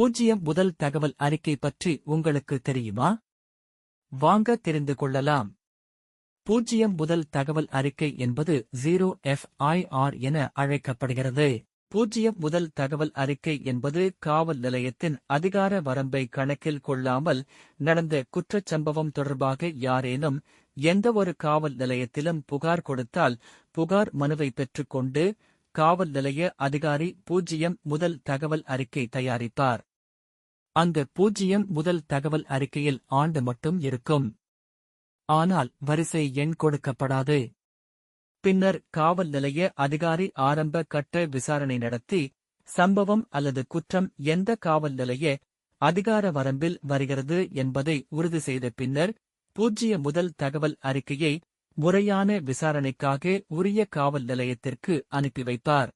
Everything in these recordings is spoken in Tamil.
பூஜ்ஜியம் முதல் தகவல் அறிக்கை பற்றி உங்களுக்கு தெரியுமா? வாங்க தெரிந்து கொள்ளலாம். பூஜ்ஜியம் முதல் தகவல் அறிக்கை என்பது ஜீரோ எஃப் ஐஆர் என அழைக்கப்படுகிறது. பூஜ்ஜியம் முதல் தகவல் அறிக்கை என்பது காவல் நிலையத்தின் அதிகார வரம்பை கணக்கில் கொள்ளாமல் நடந்த குற்றச் சம்பவம் தொடர்பாக யாரேனும் எந்தவொரு காவல் நிலையத்திலும் புகார் கொடுத்தால் புகார் மனுவை பெற்றுக்கொண்டு காவல் நிலைய அதிகாரி பூஜ்ஜியம் முதல் தகவல் அறிக்கை தயாரிப்பார். அங்கு பூஜ்ஜியம் முதல் தகவல் அறிக்கையில் ஆண்டு மட்டும் இருக்கும். ஆனால் வரிசை எண் கொடுக்கப்படாது. பின்னர் காவல் நிலைய அதிகாரி ஆரம்ப கட்ட விசாரணை நடத்தி சம்பவம் அல்லது குற்றம் எந்த காவல் நிலைய அதிகார வரம்பில் வருகிறது என்பதை உறுதி செய்த பின்னர் பூஜ்ஜிய முதல் தகவல் அறிக்கையை முறையான விசாரணைக்காக உரிய காவல் நிலையத்திற்கு அனுப்பி வைப்பார்.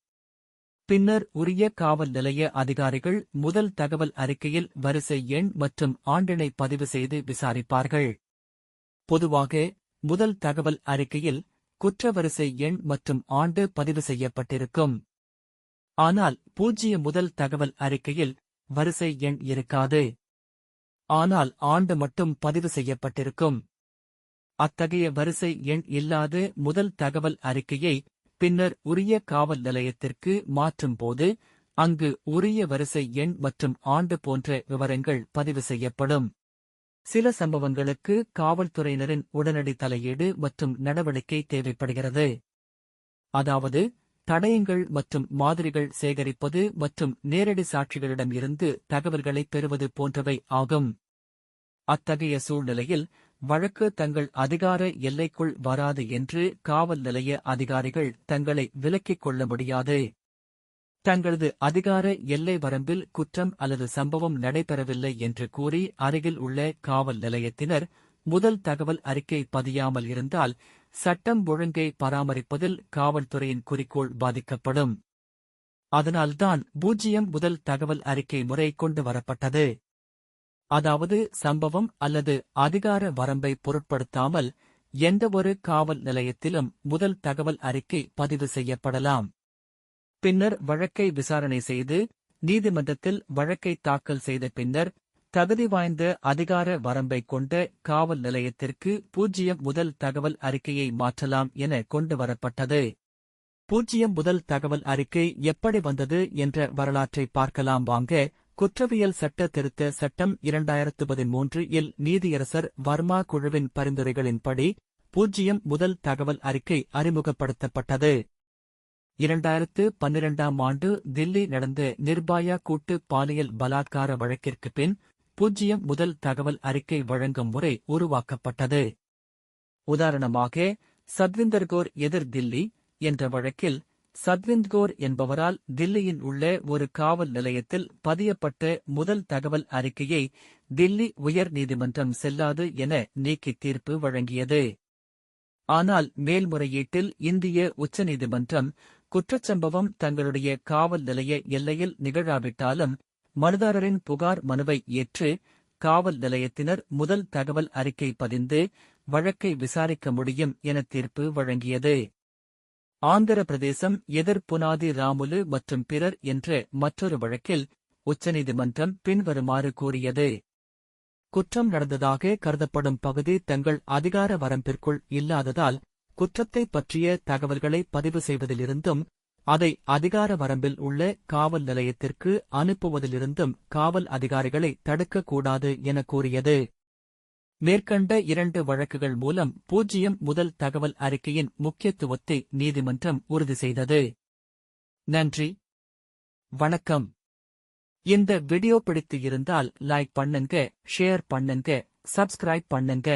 பின்னர் உரிய காவல் நிலைய அதிகாரிகள் முதல் தகவல் அறிக்கையில் வரிசை எண் மற்றும் ஆண்டினை பதிவு செய்து விசாரிப்பார்கள். பொதுவாக முதல் தகவல் அறிக்கையில் குற்ற வரிசை எண் மற்றும் ஆண்டு பதிவு செய்யப்பட்டிருக்கும். ஆனால் பூஜ்ஜிய முதல் தகவல் அறிக்கையில் வரிசை எண் இருக்காது. ஆனால் ஆண்டு மட்டும் பதிவு செய்யப்பட்டிருக்கும். அத்தகைய வரிசை எண் இல்லாத முதல் தகவல் அறிக்கையை பின்னர் உரிய காவல் நிலையத்திற்கு மாற்றும் போது அங்கு உரிய வரிசை எண் மற்றும் ஆண்டு போன்ற விவரங்கள் பதிவு செய்யப்படும். சில சம்பவங்களுக்கு காவல்துறையினரின் உடனடி தலையீடு மற்றும் நடவடிக்கை தேவைப்படுகிறது. அதாவது தடயங்கள் மற்றும் மாதிரிகள் சேகரிப்பது மற்றும் நேரடி சாட்சிகளிடம் இருந்து தகவல்களை பெறுவது போன்றவை ஆகும். அத்தகைய சூழ்நிலையில் வழக்கு தங்கள் அதிகார எல்லைக்குள் வராது என்று காவல் நிலைய அதிகாரிகள் தங்களை விலக்கிக் கொள்ள முடியாது. தங்களது அதிகார எல்லை வரம்பில் குற்றம் அல்லது சம்பவம் நடைபெறவில்லை என்று கூறி அருகில் உள்ள காவல் நிலையத்தினர் முதல் தகவல் அறிக்கை பதியாமல் இருந்தால் சட்டம் ஒழுங்கை பராமரிப்பதில் காவல்துறையின் குறிக்கோள் பாதிக்கப்படும். அதனால்தான் பூஜ்ஜியம் முதல் தகவல் அறிக்கை முறை கொண்டு வரப்பட்டது. அதாவது சம்பவம் அல்லது அதிகார வரம்பை பொருட்படுத்தாமல் எந்தவொரு காவல் நிலையத்திலும் முதல் தகவல் அறிக்கை பதிவு செய்யப்படலாம். பின்னர் வழக்கை விசாரணை செய்து நீதிமன்றத்தில் வழக்கை தாக்கல் செய்த பின்னர் தகுதி வாய்ந்த அதிகார வரம்பை கொண்ட காவல் நிலையத்திற்கு பூஜ்ஜியம் முதல் தகவல் அறிக்கையை மாற்றலாம் என கொண்டு வரப்பட்டது. பூஜ்ஜியம் முதல் தகவல் அறிக்கை எப்படி வந்தது என்ற வரலாற்றை பார்க்கலாம் வாங்க குற்றவியல் சட்ட திருத்த சட்டம் இரண்டாயிரத்து பதிமூன்று இல் நீதியரசர் வர்மா குழுவின் பரிந்துரைகளின்படி பூஜ்ஜியம் முதல் தகவல் அறிக்கை அறிமுகப்படுத்தப்பட்டது. இரண்டாயிரத்து பன்னிரண்டாம் ஆண்டு தில்லி நடந்த நிர்பாயா கூட்டு பாலியல் பலாத்கார வழக்கிற்கு பின் பூஜ்ஜியம் முதல் தகவல் அறிக்கை வழங்கும் முறை உருவாக்கப்பட்டது. உதாரணமாக சத்விந்தர்கோர் எதிர் தில்லி என்ற வழக்கில் சத்விந்த்கோர் என்பவரால் தில்லியில் உள்ள ஒரு காவல் நிலையத்தில் பதியப்பட்ட முதல் தகவல் அறிக்கையை தில்லி உயர் நீதிமன்றம் செல்லாது என நீக்கி தீர்ப்பு வழங்கியது. ஆனால் மேல்முறையீட்டில் இந்திய உச்சநீதிமன்றம் குற்றச்சம்பவம் தங்களுடைய காவல் நிலைய எல்லையில் நிகழாவிட்டாலும் மனுதாரரின் புகார் மனுவை ஏற்று காவல் நிலையத்தினர் முதல் தகவல் அறிக்கை பதிந்து வழக்கை விசாரிக்க முடியும் என தீர்ப்பு வழங்கியது. ஆந்திர பிரதேசம் எதிர் புனாதி ராமுலு மற்றும் பிறர் என்ற மற்றொரு வழக்கில் உச்சநீதிமன்றம் பின்வருமாறு கூறியது. குற்றம் நடந்ததாக கருதப்படும் பகுதி தங்கள் அதிகார வரம்பிற்குள் இல்லாததால் குற்றத்தை பற்றிய தகவல்களை பதிவு செய்வதிலிருந்தும் அதை அதிகார வரம்பில் உள்ள காவல் நிலையத்திற்கு அனுப்புவதிலிருந்தும் காவல் அதிகாரிகளை தடுக்கக்கூடாது என கூறியது. மேற்கண்ட இரண்டு வழக்குகள் மூலம் பூஜ்ஜியம் முதல் தகவல் அறிக்கையின் முக்கியத்துவத்தை நீதிமன்றம் உறுதி செய்தது. நன்றி. வணக்கம். இந்த வீடியோ பிடித்து இருந்தால் லைக் பண்ணுங்க ஷேர் பண்ணுங்க சப்ஸ்கிரைப் பண்ணுங்க.